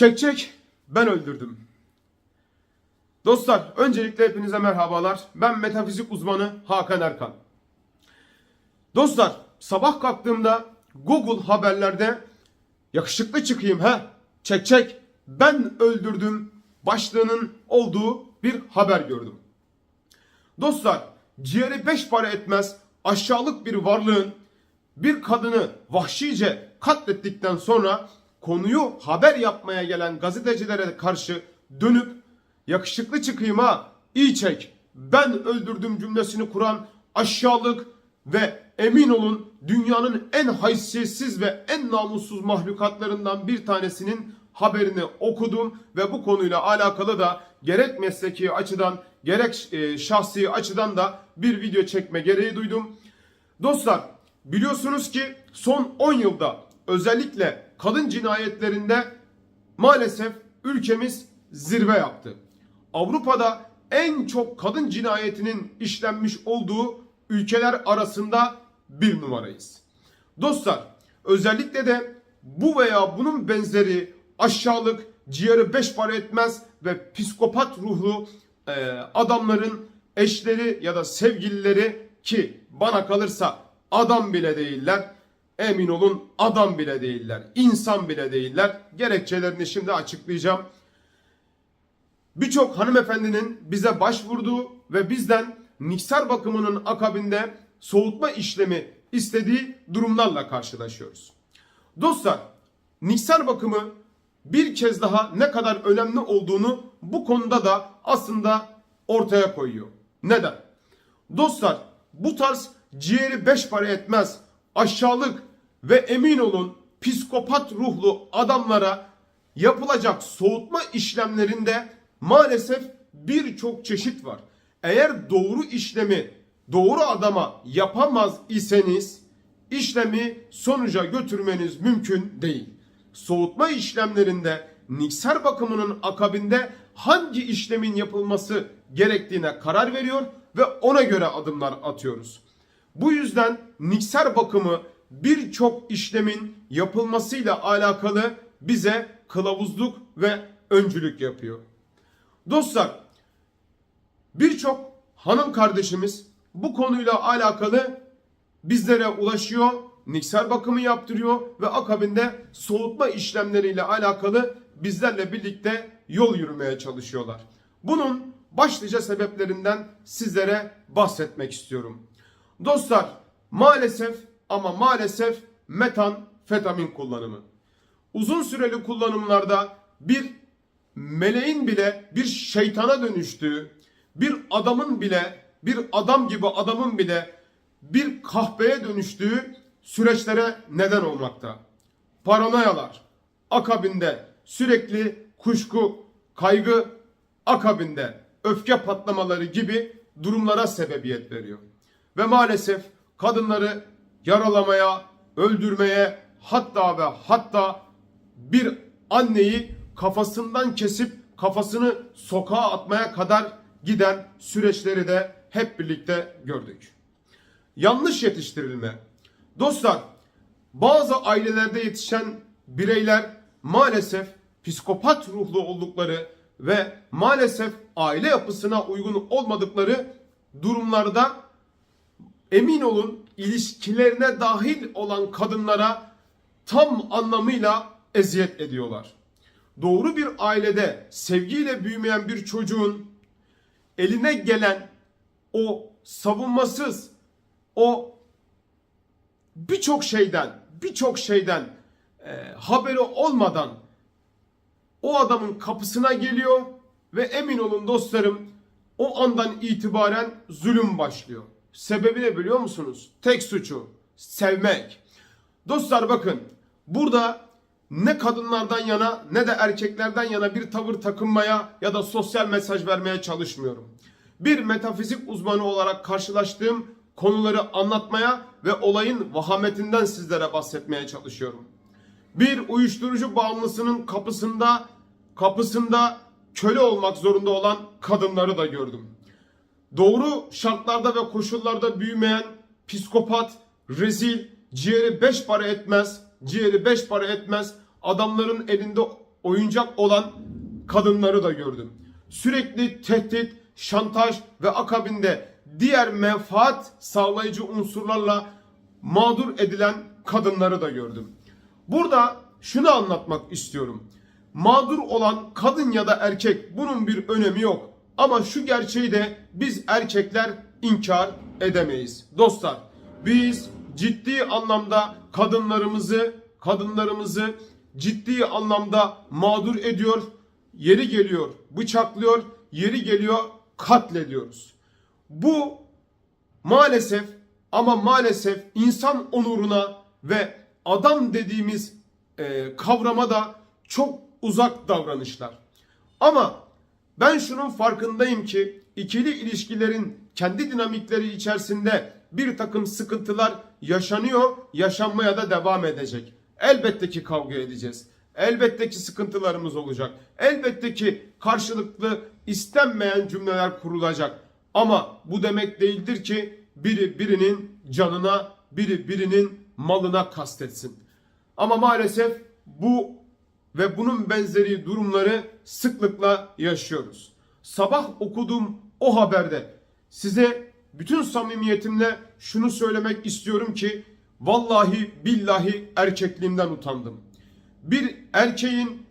Çek çek ben öldürdüm. Dostlar öncelikle hepinize merhabalar. Ben metafizik uzmanı Hakan Erkan. Dostlar sabah kalktığımda Google haberlerde yakışıklı çıkayım ha çek çek ben öldürdüm başlığının olduğu bir haber gördüm. Dostlar ciğeri beş para etmez aşağılık bir varlığın bir kadını vahşice katlettikten sonra konuyu haber yapmaya gelen gazetecilere karşı dönüp yakışıklı çıkayım ha iyi çek ben öldürdüm cümlesini kuran aşağılık ve emin olun dünyanın en haysiyetsiz ve en namussuz mahlukatlarından bir tanesinin haberini okudum ve bu konuyla alakalı da gerek mesleki açıdan gerek e, şahsi açıdan da bir video çekme gereği duydum. Dostlar biliyorsunuz ki son 10 yılda özellikle kadın cinayetlerinde maalesef ülkemiz zirve yaptı. Avrupa'da en çok kadın cinayetinin işlenmiş olduğu ülkeler arasında bir numarayız. Dostlar özellikle de bu veya bunun benzeri aşağılık, ciğeri beş para etmez ve psikopat ruhlu e, adamların eşleri ya da sevgilileri ki bana kalırsa adam bile değiller. Emin olun adam bile değiller. insan bile değiller. Gerekçelerini şimdi açıklayacağım. Birçok hanımefendinin bize başvurduğu ve bizden mikser bakımının akabinde soğutma işlemi istediği durumlarla karşılaşıyoruz. Dostlar, mikser bakımı bir kez daha ne kadar önemli olduğunu bu konuda da aslında ortaya koyuyor. Neden? Dostlar, bu tarz ciğeri beş para etmez, aşağılık ve emin olun psikopat ruhlu adamlara yapılacak soğutma işlemlerinde maalesef birçok çeşit var. Eğer doğru işlemi doğru adama yapamaz iseniz işlemi sonuca götürmeniz mümkün değil. Soğutma işlemlerinde mikser bakımının akabinde hangi işlemin yapılması gerektiğine karar veriyor ve ona göre adımlar atıyoruz. Bu yüzden mikser bakımı birçok işlemin yapılmasıyla alakalı bize kılavuzluk ve öncülük yapıyor. Dostlar birçok hanım kardeşimiz bu konuyla alakalı bizlere ulaşıyor, mikser bakımı yaptırıyor ve akabinde soğutma işlemleriyle alakalı bizlerle birlikte yol yürümeye çalışıyorlar. Bunun başlıca sebeplerinden sizlere bahsetmek istiyorum. Dostlar maalesef ama maalesef metanfetamin kullanımı. Uzun süreli kullanımlarda bir meleğin bile bir şeytana dönüştüğü, bir adamın bile bir adam gibi adamın bile bir kahpeye dönüştüğü süreçlere neden olmakta. Paranoyalar akabinde sürekli kuşku, kaygı akabinde öfke patlamaları gibi durumlara sebebiyet veriyor. Ve maalesef kadınları yaralamaya, öldürmeye hatta ve hatta bir anneyi kafasından kesip kafasını sokağa atmaya kadar giden süreçleri de hep birlikte gördük. Yanlış yetiştirilme. Dostlar, bazı ailelerde yetişen bireyler maalesef psikopat ruhlu oldukları ve maalesef aile yapısına uygun olmadıkları durumlarda emin olun ilişkilerine dahil olan kadınlara tam anlamıyla eziyet ediyorlar. Doğru bir ailede sevgiyle büyümeyen bir çocuğun eline gelen o savunmasız, o birçok şeyden, birçok şeyden e, haberi olmadan o adamın kapısına geliyor ve emin olun dostlarım o andan itibaren zulüm başlıyor. Sebebi ne biliyor musunuz? Tek suçu sevmek. Dostlar bakın burada ne kadınlardan yana ne de erkeklerden yana bir tavır takınmaya ya da sosyal mesaj vermeye çalışmıyorum. Bir metafizik uzmanı olarak karşılaştığım konuları anlatmaya ve olayın vahametinden sizlere bahsetmeye çalışıyorum. Bir uyuşturucu bağımlısının kapısında kapısında köle olmak zorunda olan kadınları da gördüm. Doğru şartlarda ve koşullarda büyümeyen psikopat, rezil, ciğeri beş para etmez, ciğeri beş para etmez adamların elinde oyuncak olan kadınları da gördüm. Sürekli tehdit, şantaj ve akabinde diğer menfaat sağlayıcı unsurlarla mağdur edilen kadınları da gördüm. Burada şunu anlatmak istiyorum. Mağdur olan kadın ya da erkek bunun bir önemi yok. Ama şu gerçeği de biz erkekler inkar edemeyiz. Dostlar biz ciddi anlamda kadınlarımızı kadınlarımızı ciddi anlamda mağdur ediyor. Yeri geliyor bıçaklıyor, yeri geliyor katlediyoruz. Bu maalesef ama maalesef insan onuruna ve adam dediğimiz e, kavrama da çok uzak davranışlar. Ama ben şunun farkındayım ki ikili ilişkilerin kendi dinamikleri içerisinde bir takım sıkıntılar yaşanıyor, yaşanmaya da devam edecek. Elbette ki kavga edeceğiz. Elbette ki sıkıntılarımız olacak. Elbette ki karşılıklı istenmeyen cümleler kurulacak. Ama bu demek değildir ki biri birinin canına, biri birinin malına kastetsin. Ama maalesef bu ve bunun benzeri durumları sıklıkla yaşıyoruz. Sabah okuduğum o haberde size bütün samimiyetimle şunu söylemek istiyorum ki vallahi billahi erkekliğimden utandım. Bir erkeğin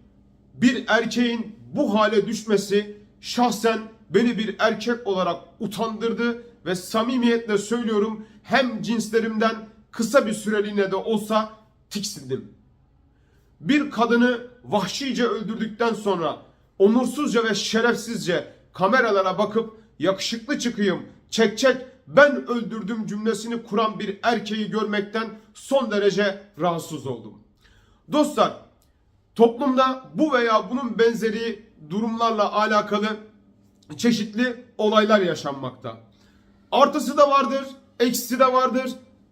bir erkeğin bu hale düşmesi şahsen beni bir erkek olarak utandırdı ve samimiyetle söylüyorum hem cinslerimden kısa bir süreliğine de olsa tiksindim bir kadını vahşice öldürdükten sonra onursuzca ve şerefsizce kameralara bakıp yakışıklı çıkayım, çek çek ben öldürdüm cümlesini kuran bir erkeği görmekten son derece rahatsız oldum. Dostlar, toplumda bu veya bunun benzeri durumlarla alakalı çeşitli olaylar yaşanmakta. Artısı da vardır, eksisi de vardır.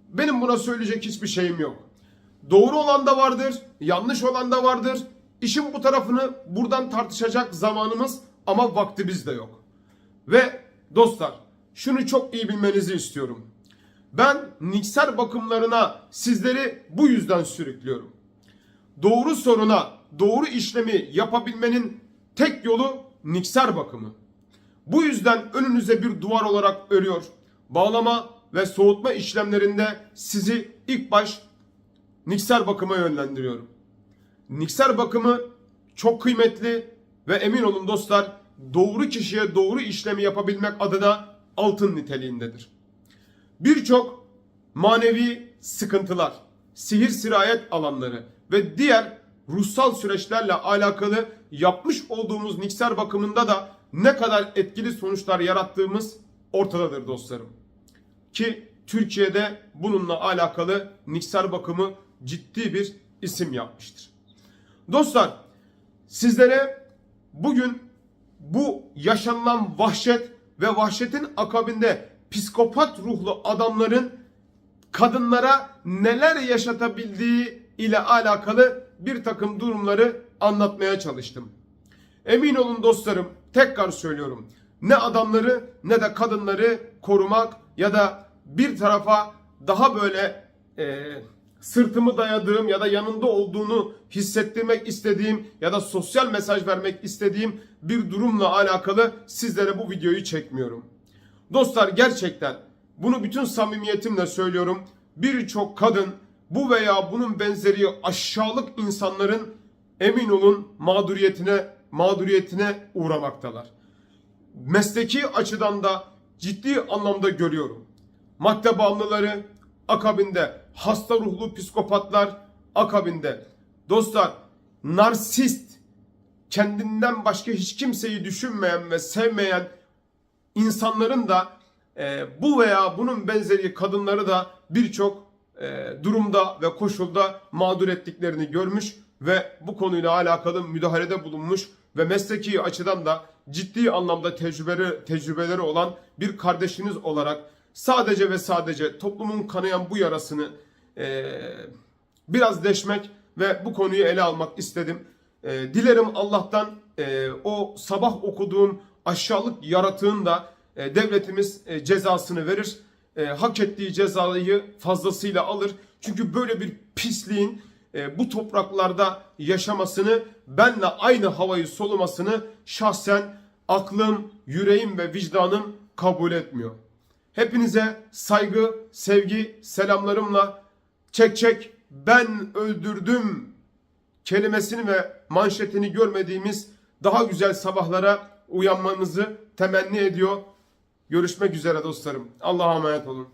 Benim buna söyleyecek hiçbir şeyim yok. Doğru olan da vardır, yanlış olan da vardır. İşin bu tarafını buradan tartışacak zamanımız ama vaktimiz de yok. Ve dostlar şunu çok iyi bilmenizi istiyorum. Ben mikser bakımlarına sizleri bu yüzden sürüklüyorum. Doğru soruna doğru işlemi yapabilmenin tek yolu mikser bakımı. Bu yüzden önünüze bir duvar olarak örüyor. Bağlama ve soğutma işlemlerinde sizi ilk baş Nikser bakıma yönlendiriyorum. Nikser bakımı çok kıymetli ve emin olun dostlar doğru kişiye doğru işlemi yapabilmek adına altın niteliğindedir. Birçok manevi sıkıntılar, sihir sirayet alanları ve diğer ruhsal süreçlerle alakalı yapmış olduğumuz nikser bakımında da ne kadar etkili sonuçlar yarattığımız ortadadır dostlarım. Ki Türkiye'de bununla alakalı nikser bakımı ciddi bir isim yapmıştır. Dostlar sizlere bugün bu yaşanılan vahşet ve vahşetin akabinde psikopat ruhlu adamların kadınlara neler yaşatabildiği ile alakalı bir takım durumları anlatmaya çalıştım. Emin olun dostlarım tekrar söylüyorum. Ne adamları ne de kadınları korumak ya da bir tarafa daha böyle e, sırtımı dayadığım ya da yanında olduğunu hissettirmek istediğim ya da sosyal mesaj vermek istediğim bir durumla alakalı sizlere bu videoyu çekmiyorum. Dostlar gerçekten bunu bütün samimiyetimle söylüyorum. Birçok kadın bu veya bunun benzeri aşağılık insanların emin olun mağduriyetine mağduriyetine uğramaktalar. Mesleki açıdan da ciddi anlamda görüyorum. Madde bağımlıları, akabinde hasta ruhlu psikopatlar akabinde. Dostlar narsist kendinden başka hiç kimseyi düşünmeyen ve sevmeyen insanların da e, bu veya bunun benzeri kadınları da birçok e, durumda ve koşulda mağdur ettiklerini görmüş ve bu konuyla alakalı müdahalede bulunmuş ve mesleki açıdan da ciddi anlamda tecrübeleri, tecrübeleri olan bir kardeşiniz olarak sadece ve sadece toplumun kanayan bu yarasını e, biraz deşmek ve bu konuyu ele almak istedim. E, dilerim Allah'tan e, o sabah okuduğum aşağılık yaratığın da e, devletimiz e, cezasını verir. E, hak ettiği cezayı fazlasıyla alır. Çünkü böyle bir pisliğin e, bu topraklarda yaşamasını, benle aynı havayı solumasını şahsen aklım, yüreğim ve vicdanım kabul etmiyor. Hepinize saygı, sevgi, selamlarımla çek çek ben öldürdüm kelimesini ve manşetini görmediğimiz daha güzel sabahlara uyanmanızı temenni ediyor. Görüşmek üzere dostlarım. Allah'a emanet olun.